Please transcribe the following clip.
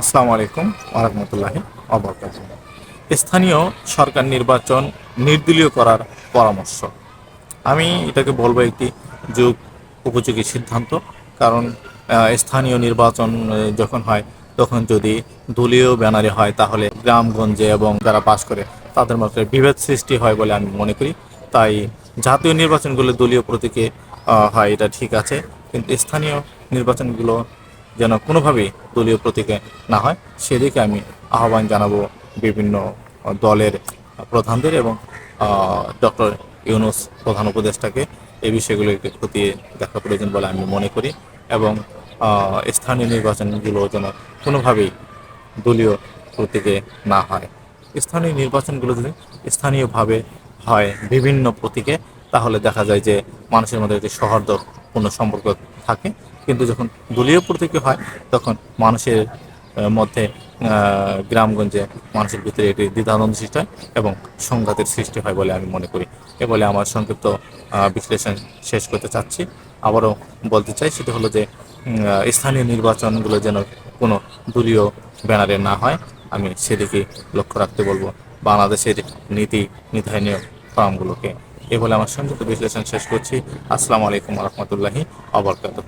আসসালামু আলাইকুম ওরহমতুল্লাহি অবরকাত স্থানীয় সরকার নির্বাচন নির্দলীয় করার পরামর্শ। আমি এটাকে বলব একটি যুগ উপযোগী সিদ্ধান্ত, কারণ স্থানীয় নির্বাচন যখন হয়, তখন যদি দলীয় ব্যানারে হয়, তাহলে গ্রামগঞ্জে এবং যারা পাশ করে, তাদের মধ্যে বিভেদ সৃষ্টি হয় বলে আমি মনে করি। তাই জাতীয় নির্বাচনগুলো দলীয় প্রতীকে হয়, এটা ঠিক আছে। কিন্তু স্থানীয় নির্বাচনগুলো যেন কোনোভাবেই দলীয় প্রতীকে না হয়। সেদিকে আমি আহ্বান জানাব বিভিন্ন দলের প্রধানদের এবং ডক্টর ইউনুস প্রধান উপদেষ্টাকে এই বিষয়গুলোকে খতিয়ে দেখা প্রয়োজন বলে আমি মনে করি এবং স্থানীয় নির্বাচনগুলো যেন কোনোভাবেই দলীয় প্রতীকে না হয়। স্থানীয় নির্বাচনগুলো যদি স্থানীয়ভাবে হয় বিভিন্ন প্রতীকে, তাহলে দেখা যায় যে মানুষের মধ্যে একটি সৌহার্দ্যপূর্ণ সম্পর্ক থাকে কিন্তু যখন দলীয় প্রতীকে হয়, তখন মানুষের মধ্যে গ্রামগঞ্জে মানুষের ভিতরে একটি দ্বিধানন্দ সৃষ্টি হয় এবং সংঘাতের সৃষ্টি হয় বলে আমি মনে করি। এ বলে আমার সংক্ষিপ্ত বিশ্লেষণ শেষ করতে চাচ্ছি। আবারও বলতে চাই, সেটা হলো যে স্থানীয় নির্বাচনগুলো যেন কোনো দলীয় ব্যানারে না হয়, আমি সেদিকে লক্ষ্য রাখতে বলব। বাংলাদেশের নীতি নির্ধারণীয় ফর্মগুলোকে। এ বলে আমার সংক্ষিপ্ত বিশ্লেষণ শেষ করছি। আসসালামু আলাইকুম রহমতুল্লাহি আবরকাতহ